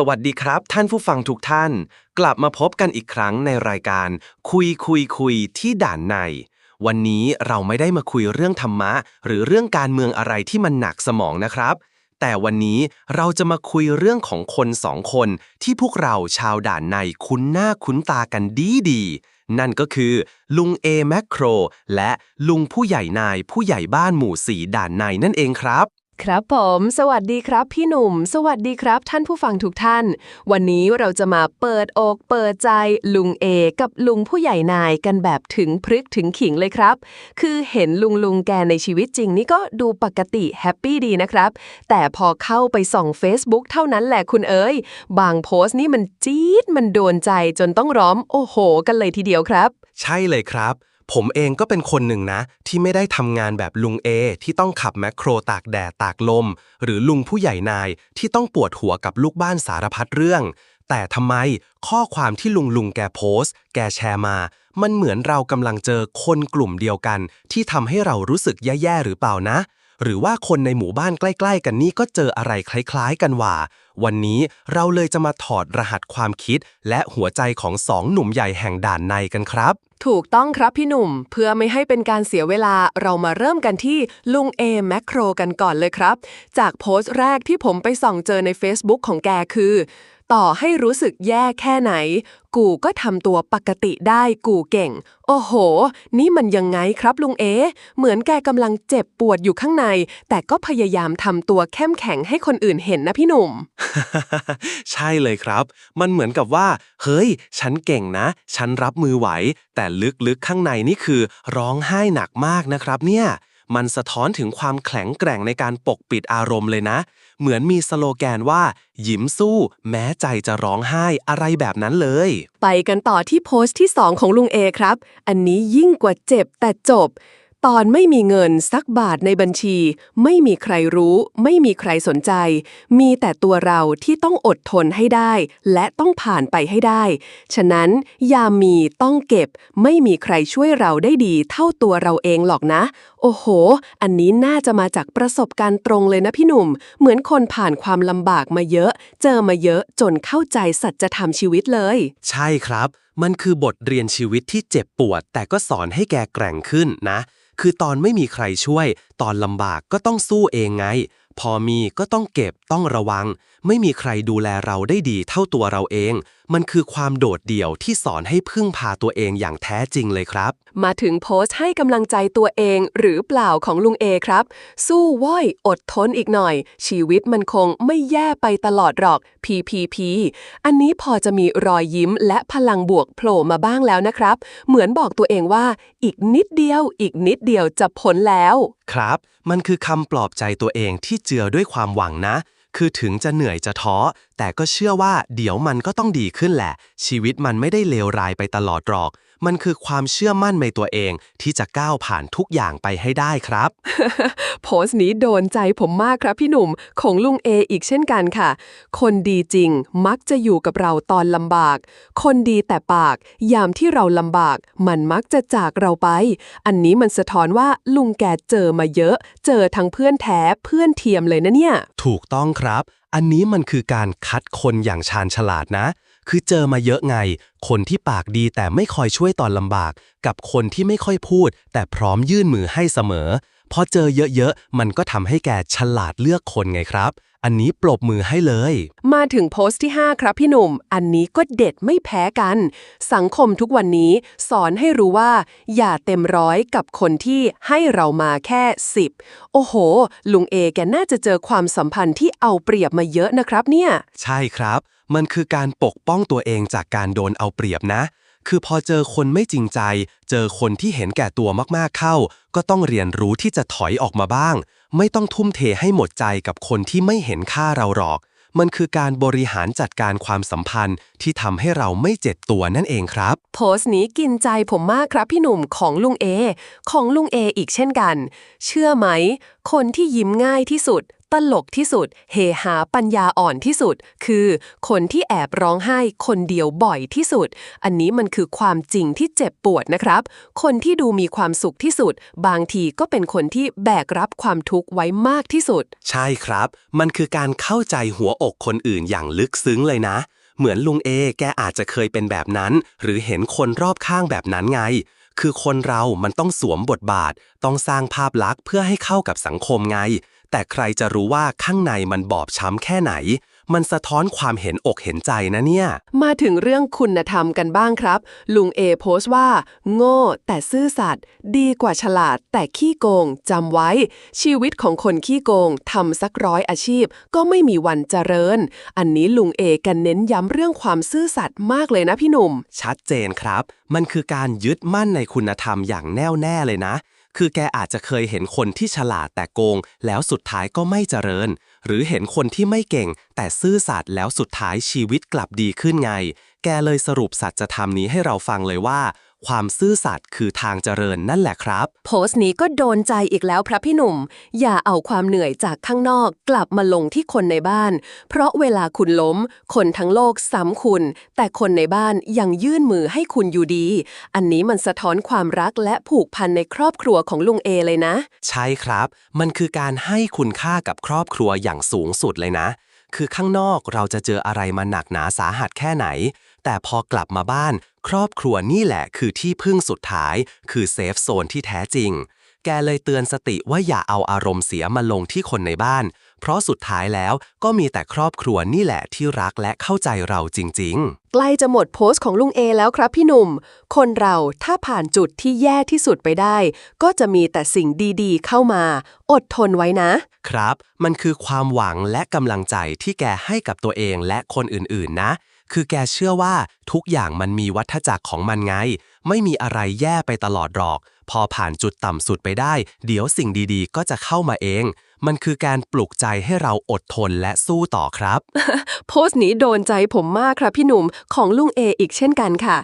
สวัสดีครับ ท่านผู้ฟังทุกท่าน กลับมาพบกันอีกครั้งในรายการ คุยคุยคุยที่ด่านใน วันนี้เราไม่ได้มาคุยเรื่องธรรมะ หรือเรื่องการเมืองอะไรที่มันหนักสมองนะครับ แต่วันนี้เราจะมาคุยเรื่องของคนสองคนที่พวกเราชาวด่านในคุ้นหน้าคุ้นตากันดีดีนั่นก็คือ ลุงเอแมคโคร และลุงผู้ใหญ่นายผู้ใหญ่บ้านหมู่สีด่านในนั่นเองครับ ครับผม สวัสดีครับพี่หนุ่ม สวัสดีครับท่านผู้ฟังทุกท่าน วันนี้เราจะมาเปิดอกเปิดใจลุงเอกับลุงผู้ใหญ่นายกันแบบถึงพรึกถึงขิงเลยครับ คือเห็นลุงลุงแกในชีวิตจริงนี่ก็ดูปกติแฮปปี้ดีนะครับ แต่พอเข้าไปส่อง Facebook เท่านั้นแหละคุณเอ๋ยบางโพสต์นี่มันจี๊ดมันโดนใจจนต้องร้องโอ้โห กันเลยทีเดียวครับ ใช่เลยครับ ผมเองก็เป็นคนหนึ่งนะ ที่ไม่ได้ทำงานแบบลุงเอที่ต้องขับแมคโครตากแดดตากลม หรือลุงผู้ใหญ่นายที่ต้องปวดหัวกับลูกบ้านสารพัดเรื่อง แต่ทำไมข้อความที่ลุงลุงแกโพสต์ แกแชร์มา มันเหมือนเรากำลังเจอคนกลุ่มเดียวกัน ที่ทำให้เรารู้สึกแย่ๆหรือเปล่านะ หรือว่าคนในหมู่บ้านใกล้ ๆ กันนี่ก็เจออะไรคล้าย ๆ กันว่า วันนี้เราเลยจะมาถอดรหัสความคิด และหัวใจของสองหนุ่มใหญ่แห่งด่านในกันครับ ถูกต้องครับพี่หนุ่ม เพื่อไม่ให้เป็นการเสียเวลาเรามาเริ่มกันที่ลุงเอแมคโครกันก่อนเลยครับ จากโพสต์แรกที่ผมไปส่องเจอใน Facebook ของแกคือ ต่อให้รู้สึกแย่แค่ไหน กูก็ทำตัวปกติได้กูเก่ง โอ้โห นี่มันยังไงครับลุงเอเหมือนแกกำลังเจ็บปวดอยู่ข้างใน แต่ก็พยายามทำตัวเข้มแข็งให้คนอื่นเห็นนะพี่หนุ่ม ใช่เลยครับ มันเหมือนกับว่า เฮ้ย ฉันเก่งนะ ฉันรับมือไหว แต่ลึกๆข้างในนี่คือ ร้องไห้หนักมากนะครับเนี่ยมันสะท้อนถึงความแข็งแกร่งในการปกปิดอารมณ์เลยนะ เหมือนมีสโลแกนว่ายิ้มสู้ แม้ใจจะร้องไห้อะไรแบบนั้นเลย ไปกันต่อที่โพสต์ที่ 2 ของลุงเอครับ อันนี้ยิ่งกว่าเจ็บแต่จบ ตอนไม่มีเงินสักบาทในบัญชี ไม่มีใครรู้ ไม่มีใครสนใจ มีแต่ตัวเราที่ต้องอดทนให้ได้ และต้องผ่านไปให้ได้ ฉะนั้นยามมีต้องเก็บ ไม่มีใครช่วยเราได้ดีเท่าตัวเราเองหรอกนะ อ้โห อันนี้น่าจะมาจากประสบการณ์ตรงเลยนะพี่หนุ่ม เหมือนคนผ่านความลำบากมาเยอะ เจอมาเยอะจนเข้าใจสัจธรรมชีวิตเลย ใช่ครับ มันคือบทเรียนชีวิตที่เจ็บปวด แต่ก็สอนให้แกแกร่งขึ้นนะ คือตอนไม่มีใครช่วย ตอนลำบากก็ต้องสู้เองไง พอมีก็ต้องเก็บต้องระวัง ไม่มีใครดูแลเราได้ดีเท่าตัวเราเองมันคือความโดดเดี่ยวที่สอนให้พึ่งพาตัวเองอย่างแท้จริงเลยครับ มาถึงโพสต์ให้กำลังใจตัวเองหรือเปล่าของลุงเอครับ สู้ว้อยอดทนอีกหน่อย ชีวิตมันคงไม่แย่ไปตลอดหรอก PPP อันนี้พอจะมีรอยยิ้มและพลังบวกโผล่มาบ้างแล้วนะครับ เหมือนบอกตัวเองว่า อีกนิดเดียว อีกนิดเดียวจะพ้นแล้ว ครับ มันคือคำปลอบใจตัวเองที่เจือด้วยความหวังนะ คือถึงจะเหนื่อยจะท้อ แต่ก็เชื่อว่าเดี๋ยวมันก็ต้องดีขึ้นแหละ ชีวิตมันไม่ได้เลวร้ายไปตลอดหรอก มันคือความเชื่อมั่นในตัวเองที่จะก้าวผ่านทุกอย่างไปให้ได้ครับ โพสต์นี้โดนใจผมมากครับพี่หนุ่ม ของลุงเออีกเช่นกันค่ะ คนดีจริงมักจะอยู่กับเราตอนลำบาก คนดีแต่ปาก ยามที่เราลำบาก มันมักจะจากเราไป อันนี้มันสะท้อนว่าลุงแกเจอมาเยอะ เจอทั้งเพื่อนแท้เพื่อนเทียมเลยนะเนี่ย ถูกต้องครับ อันนี้มันคือการคัดคนอย่างชาญฉลาดนะ คือเจอมาเยอะไง คนที่ปากดีแต่ไม่คอยช่วยตอนลำบาก กับคนที่ไม่ค่อยพูด แต่พร้อมยื่นมือให้เสมอ พอเจอเยอะๆ มันก็ทำให้แกฉลาดเลือกคนไงครับ อันนี้ปรบมือให้เลย มาถึงโพสต์ที่ 5 ครับพี่หนุ่ม อันนี้ก็เด็ดไม่แพ้กัน สังคมทุกวันนี้สอนให้รู้ว่า อย่าเต็มร้อยกับคนที่ให้เรามาแค่ 10 โอ้โห ลุงเอแกน่าจะเจอความสัมพันธ์ที่เอาเปรียบมาเยอะนะครับเนี่ย ใช่ครับ มันคือการปกป้องตัวเองจากการโดนเอาเปรียบนะ คือพอเจอคนไม่จริงใจ เจอคนที่เห็นแก่ตัวมากๆเข้า ก็ต้องเรียนรู้ที่จะถอยออกมาบ้าง ไม่ต้องทุ่มเทให้หมดใจกับคนที่ไม่เห็นค่าเราหรอก มันคือการบริหารจัดการความสัมพันธ์ที่ทำให้เราไม่เจ็บตัวนั่นเองครับ โพสต์นี้กินใจผมมากครับพี่หนุ่มของลุงเอ ของลุงเออีกเช่นกัน เชื่อไหม คนที่ยิ้มง่ายที่สุด ตลกที่สุด เฮฮาปัญญาอ่อนที่สุด คือคนที่แอบร้องไห้คนเดียวบ่อยที่สุด อันนี้มันคือความจริงที่เจ็บปวดนะครับ คนที่ดูมีความสุขที่สุด บางทีก็เป็นคนที่แบกรับความทุกข์ไว้มากที่สุด ใช่ครับ มันคือการเข้าใจหัวอกคนอื่นอย่างลึกซึ้งเลยนะ เหมือนลุงเอแกอาจจะเคยเป็นแบบนั้น หรือเห็นคนรอบข้างแบบนั้นไงคือคนเรามันต้องสวมบทบาท ต้องสร้างภาพลักษณ์เพื่อให้เข้ากับสังคมไง แต่ใครจะรู้ว่าข้างในมันบอบช้ำแค่ไหน มันสะท้อนความเห็นอกเห็นใจนะเนี่ย มาถึงเรื่องคุณธรรมกันบ้างครับ ลุงเอโพสต์ว่า โง่แต่ซื่อสัตย์ดีกว่าฉลาดแต่ขี้โกงจำไว้ ชีวิตของคนขี้โกงทำสักร้อยอาชีพ ก็ไม่มีวันเจริญ อันนี้ลุงเอกันเน้นย้ำเรื่องความซื่อสัตย์มากเลยนะพี่หนุ่ม ชัดเจนครับ มันคือการยึดมั่นในคุณธรรมอย่างแน่วแน่เลยนะ คือแกอาจจะเคยเห็นคนที่ฉลาดแต่โกง แล้วสุดท้ายก็ไม่เจริญ หรือเห็นคนที่ไม่เก่ง แต่ซื่อสัตย์แล้วสุดท้ายชีวิตกลับดีขึ้นไง แกเลยสรุปสัจธรรมนี้ให้เราฟังเลยว่า ความซื่อสัตย์คือทางเจริญนั่นแหละครับ โพสต์นี้ก็โดนใจอีกแล้วครับพี่หนุ่ม อย่าเอาความเหนื่อยจากข้างนอกกลับมาลงที่คนในบ้าน เพราะเวลาคุณล้ม คนทั้งโลกซ้ำคุณ แต่คนในบ้านยังยื่นมือให้คุณอยู่ดี อันนี้มันสะท้อนความรักและผูกพันในครอบครัวของลุงเอเลยนะ ใช่ครับ มันคือการให้คุณค่ากับครอบครัวอย่างสูงสุดเลยนะ คือข้างนอกเราจะเจออะไรมาหนักหนาสาหัสแค่ไหน แต่พอกลับมาบ้าน ครอบครัวนี่แหละคือที่พึ่งสุดท้าย คือเซฟโซนที่แท้จริง แกเลยเตือนสติว่าอย่าเอาอารมณ์เสียมาลงที่คนในบ้าน เพราะสุดท้ายแล้วก็มีแต่ครอบครัวนี่แหละที่รักและเข้าใจเราจริง ๆ ใกล้จะหมดโพสต์ของลุงเอแล้วครับพี่หนุ่ม คนเราถ้าผ่านจุดที่แย่ที่สุดไปได้ ก็จะมีแต่สิ่งดีๆ เข้ามา อดทนไว้นะ ครับ มันคือความหวังและกำลังใจที่แกให้กับตัวเองและคนอื่นๆ นะ คือแกเชื่อว่าทุกอย่างมันมีวัฏจักรของมันไง ไม่มีอะไรแย่ไปตลอดหรอก พอผ่านจุดต่ำสุดไปได้ เดี๋ยวสิ่งดีๆ ก็จะเข้ามาเอง มันคือการปลุกใจให้เราอดทนและสู้ต่อครับ โพสต์นี้โดนใจผมมากครับพี่หนุ่มของลุงเออีกเช่นกันค่ะ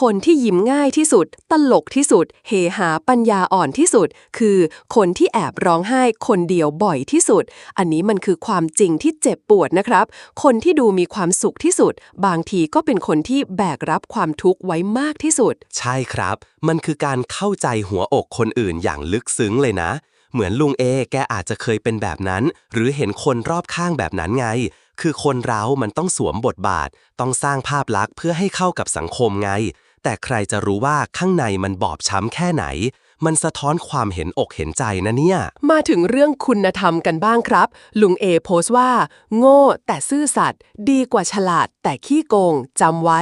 คนที่ยิ้มง่ายที่สุด ตลกที่สุด เฮฮาปัญญาอ่อนที่สุด คือคนที่แอบร้องไห้คนเดียวบ่อยที่สุด อันนี้มันคือความจริงที่เจ็บปวดนะครับ คนที่ดูมีความสุขที่สุด บางทีก็เป็นคนที่แบกรับความทุกข์ไว้มากที่สุด ใช่ครับ มันคือการเข้าใจหัวอกคนอื่นอย่างลึกซึ้งเลยนะ เหมือนลุงเอแกอาจจะเคยเป็นแบบนั้น หรือเห็นคนรอบข้างแบบนั้นไง คือคนเรามันต้องสวมบทบาท ต้องสร้างภาพลักษณ์เพื่อให้เข้ากับสังคมไง แต่ใครจะรู้ว่าข้างในมันบอบช้ำแค่ไหน มันสะท้อนความเห็นอกเห็นใจนะเนี่ย มาถึงเรื่องคุณธรรมกันบ้างครับ ลุงเอโพสต์ว่า โง่แต่ซื่อสัตย์ดีกว่าฉลาด แต่ขี้โกงจำไว้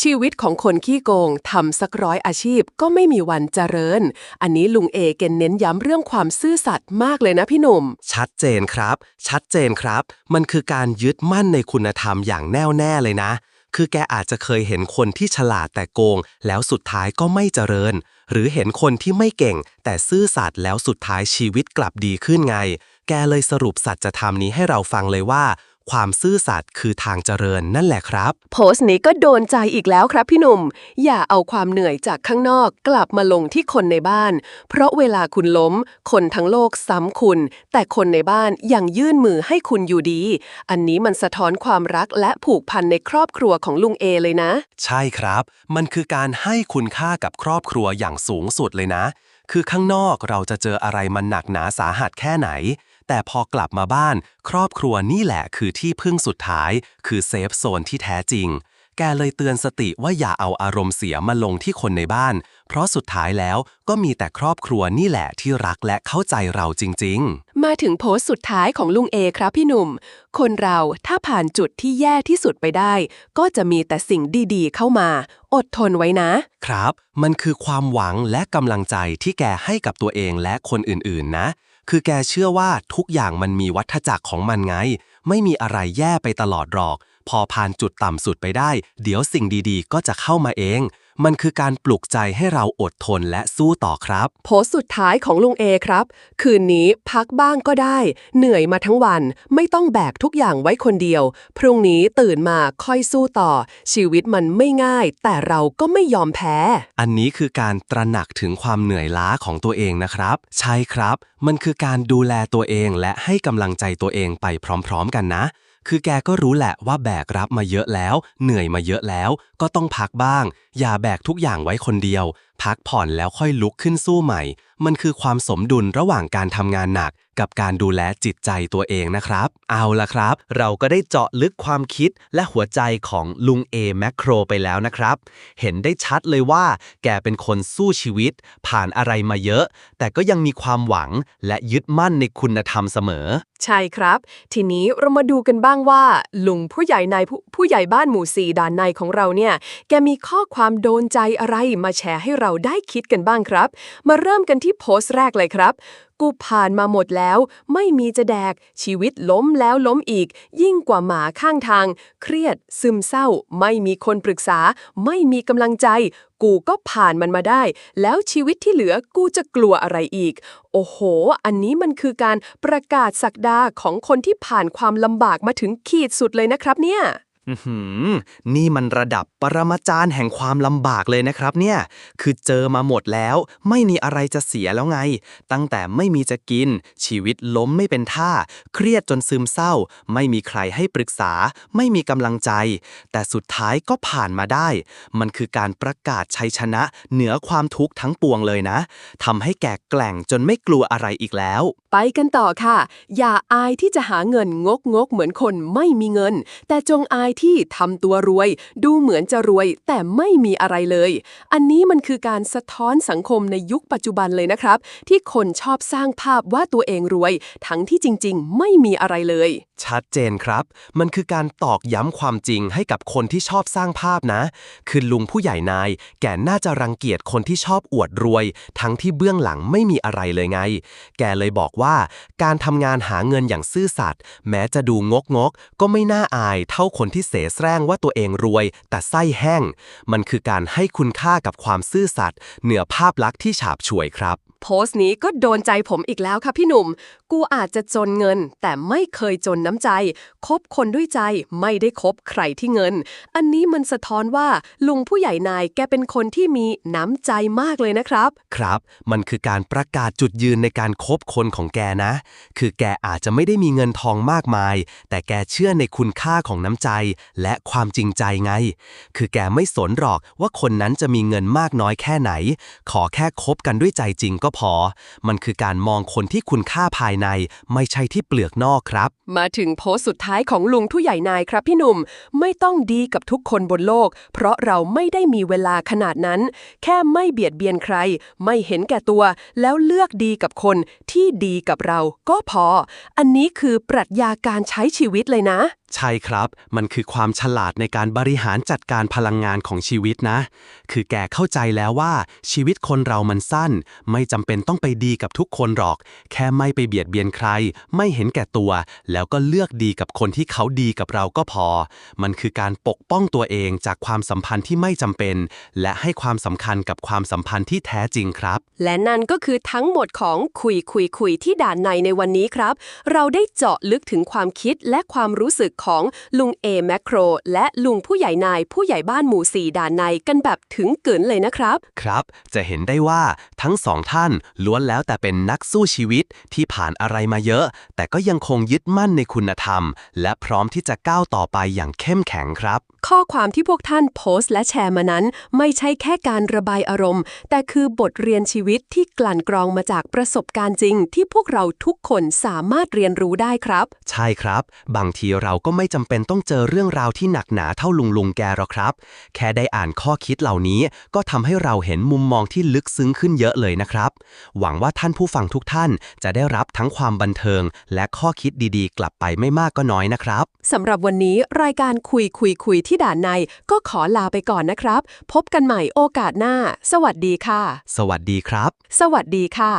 ชีวิตของคนขี้โกงทำสักร้อยอาชีพก็ไม่มีวันเจริญ อันนี้ลุงเอเกนเน้นย้ำเรื่องความซื่อสัตย์มากเลยนะพี่หนุ่ม ชัดเจนครับ ชัดเจนครับ มันคือการยึดมั่นในคุณธรรมอย่างแน่วแน่เลยนะคือแกอาจจะเคยเห็นคนที่ฉลาดแต่โกง แล้วสุดท้ายก็ไม่เจริญ หรือเห็นคนที่ไม่เก่ง แต่ซื่อสัตย์แล้วสุดท้ายชีวิตกลับดีขึ้นไง แกเลยสรุปสัจธรรมนี้ให้เราฟังเลยว่า ความซื่อสัตย์คือทางเจริญนั่นแหละครับ โพสต์นี้ก็โดนใจอีกแล้วครับพี่หนุ่ม อย่าเอาความเหนื่อยจากข้างนอกกลับมาลงที่คนในบ้าน เพราะเวลาคุณล้ม คนทั้งโลกซ้ำคุณ แต่คนในบ้านยังยื่นมือให้คุณอยู่ดี อันนี้มันสะท้อนความรักและผูกพันในครอบครัวของลุงเอเลยนะ ใช่ครับ มันคือการให้คุณค่ากับครอบครัวอย่างสูงสุดเลยนะ คือข้างนอกเราจะเจออะไรมันหนักหนาสาหัสแค่ไหน แต่พอกลับมาบ้าน ครอบครัวนี่แหละคือที่พึ่งสุดท้าย คือเซฟโซนที่แท้จริง แกเลยเตือนสติว่าอย่าเอาอารมณ์เสียมาลงที่คนในบ้าน เพราะสุดท้ายแล้วก็มีแต่ครอบครัวนี่แหละที่รักและเข้าใจเราจริง ๆ มาถึงโพสต์สุดท้ายของลุงเอครับพี่หนุ่ม คนเราถ้าผ่านจุดที่แย่ที่สุดไปได้ ก็จะมีแต่สิ่งดีๆ เข้ามา อดทนไว้นะ ครับ มันคือความหวังและกำลังใจที่แกให้กับตัวเองและคนอื่นๆ นะ คือแกเชื่อว่าทุกอย่างมันมีวัฏจักรของมันไง ไม่มีอะไรแย่ไปตลอดหรอก พอผ่านจุดต่ำสุดไปได้ เดี๋ยวสิ่งดีๆ ก็จะเข้ามาเอง มันคือการปลุกใจให้เราอดทนและสู้ต่อครับ โพสต์สุดท้ายของลุงเอครับ คืนนี้พักบ้างก็ได้ เหนื่อยมาทั้งวัน ไม่ต้องแบกทุกอย่างไว้คนเดียว พรุ่งนี้ตื่นมาค่อยสู้ต่อ ชีวิตมันไม่ง่าย แต่เราก็ไม่ยอมแพ้ อันนี้คือการตระหนักถึงความเหนื่อยล้าของตัวเองนะครับ ใช่ครับ มันคือการดูแลตัวเองและให้กำลังใจตัวเองไปพร้อม ๆ กันนะ คือแกก็รู้แหละว่าแบกรับมาเยอะแล้ว เหนื่อยมาเยอะแล้ว ก็ต้องพักบ้าง อย่าแบกทุกอย่างไว้คนเดียวพักผ่อนแล้วค่อยลุกขึ้นสู้ใหม่ มันคือความสมดุลระหว่างการทำงานหนัก กับการดูแลจิตใจตัวเองนะครับ เอาละครับ เราก็ได้เจาะลึกความคิดและหัวใจของลุงเอแมคโครไปแล้วนะครับ เห็นได้ชัดเลยว่า แกเป็นคนสู้ชีวิต ผ่านอะไรมาเยอะ แต่ก็ยังมีความหวังและยึดมั่นในคุณธรรมเสมอ ใช่ครับ ทีนี้เรามาดูกันบ้างว่า ลุงผู้ใหญ่ในผู้ผู้ใหญ่บ้านหมู่สี่ด้านในของเราเนี่ย แกมีข้อความโดนใจอะไรมาแชร์ให้เราได้คิดกันบ้างครับ มาเริ่มกันที่โพสต์แรกเลยครับ กูผ่านมาหมดแล้ว ไม่มีจะแดก ชีวิตล้มแล้วล้มอีก ยิ่งกว่าหมาข้างทาง เครียด ซึมเศร้า ไม่มีคนปรึกษา ไม่มีกำลังใจ กูก็ผ่านมันมาได้ แล้วชีวิตที่เหลือกูจะกลัวอะไรอีก โอ้โห อันนี้มันคือการประกาศสักดาของคนที่ผ่านความลำบากมาถึงขีดสุดเลยนะครับเนี่ย นี่มันระดับปรมาจารย์แห่งความลำบากเลยนะครับเนี่ย คือเจอมาหมดแล้ว ไม่มีอะไรจะเสียแล้วไง ตั้งแต่ไม่มีจะกิน ชีวิตล้มไม่เป็นท่า เครียดจนซึมเศร้า ไม่มีใครให้ปรึกษา ไม่มีกำลังใจ แต่สุดท้ายก็ผ่านมาได้ มันคือการประกาศชัยชนะ เหนือความทุกข์ทั้งปวงเลยนะทำให้แก่แกล่งจนไม่กลัวอะไรอีกแล้ว ไปกันต่อค่ะ อย่าอายที่จะหาเงินงกงกเหมือนคนไม่มีเงิน แต่จงอายที่ทำตัวรวย ดูเหมือนจะรวย แต่ไม่มีอะไรเลย อันนี้มันคือการสะท้อนสังคมในยุคปัจจุบันเลยนะครับ ที่คนชอบสร้างภาพว่าตัวเองรวย ทั้งที่จริง ๆ ไม่มีอะไรเลย ชัดเจนครับ มันคือการตอกย้ำความจริงให้กับคนที่ชอบสร้างภาพนะ คือลุงผู้ใหญ่นาย แกน่าจะรังเกียจคนที่ชอบอวดรวย ทั้งที่เบื้องหลังไม่มีอะไรเลยไง แกเลยบอกว่าการทำงานหาเงินอย่างซื่อสัตย์แม้จะดูงกงกก็ไม่น่าอายเท่าคนที่เสแสร้งว่าตัวเองรวย แต่ไส้แห้ง มันคือการให้คุณค่ากับความซื่อสัตย์เหนือภาพลักษณ์ที่ฉาบฉวยครับ โพสต์นี้ก็โดนใจผมอีกแล้วค่ะพี่หนุ่มกูอาจจะจนเงิน แต่ไม่เคยจนน้ำใจ คบคนด้วยใจไม่ได้คบใครที่เงิน อันนี้มันสะท้อนว่าลุงผู้ใหญ่นายแกเป็นคนที่มีน้ำใจมากเลยนะครับ ครับ มันคือการประกาศจุดยืนในการคบคนของแกนะ คือแกอาจจะไม่ได้มีเงินทองมากมาย แต่แกเชื่อในคุณค่าของน้ำใจ และความจริงใจไง คือแกไม่สนหรอกว่าคนนั้นจะมีเงินมากน้อยแค่ไหน ขอแค่คบกันด้วยใจจริงก็พอ มันคือการมองคนที่คุณค่าภายในไม่ใช่ที่เปลือกนอกครับ มาถึงโพสต์สุดท้ายของลุงผู้ใหญ่นายครับพี่หนุ่ม ไม่ต้องดีกับทุกคนบนโลก เพราะเราไม่ได้มีเวลาขนาดนั้น แค่ไม่เบียดเบียนใคร ไม่เห็นแก่ตัว แล้วเลือกดีกับคนที่ดีกับเราก็พอ อันนี้คือปรัชญาการใช้ชีวิตเลยนะใช่ครับ มันคือความฉลาดในการบริหารจัดการพลังงานของชีวิตนะ คือแกเข้าใจแล้วว่าชีวิตคนเรามันสั้น ไม่จำเป็นต้องไปดีกับทุกคนหรอก แค่ไม่ไปเบียดเบียนใคร ไม่เห็นแก่ตัว แล้วก็เลือกดีกับคนที่เขาดีกับเราก็พอ มันคือการปกป้องตัวเองจากความสัมพันธ์ที่ไม่จำเป็น และให้ความสำคัญกับความสัมพันธ์ที่แท้จริงครับ และนั่นก็คือทั้งหมดของคุยคุยคุยที่ด่านในในวันนี้ครับ เราได้เจาะลึกถึงความคิดและความรู้สึกของลุงเอแมคโคร และลุงผู้ใหญ่นายผู้ใหญ่บ้านหมู่สี่ด่านในกันแบบถึงกึนเลยนะครับ ครับ จะเห็นได้ว่าทั้งสองท่านล้วนแล้วแต่เป็นนักสู้ชีวิตที่ผ่านอะไรมาเยอะ แต่ก็ยังคงยึดมั่นในคุณธรรม และพร้อมที่จะก้าวต่อไปอย่างเข้มแข็งครับ ข้อความที่พวกท่านโพสต์และแชร์มานั้น ไม่ใช่แค่การระบายอารมณ์ แต่คือบทเรียนชีวิตที่กลั่นกรองมาจากประสบการณ์จริง ที่พวกเราทุกคนสามารถเรียนรู้ได้ครับ ใช่ครับ บางทีเราก็ไม่จำเป็นต้องเจอเรื่องราวที่หนักหนาเท่าลุงลุงแกหรอกครับ แค่ได้อ่านข้อคิดเหล่านี้ก็ทำให้เราเห็นมุมมองที่ลึกซึ้งขึ้นเยอะเลยนะครับ หวังว่าท่านผู้ฟังทุกท่านจะได้รับทั้งความบันเทิง และข้อคิดดีๆ กลับไปไม่มากก็น้อยนะครับสำหรับวันนี้รายการคุยคุยคุยที่ด่านใน ก็ขอลาไปก่อนนะครับ พบกันใหม่โอกาสหน้า สวัสดีค่ะ สวัสดีครับ สวัสดีค่ะ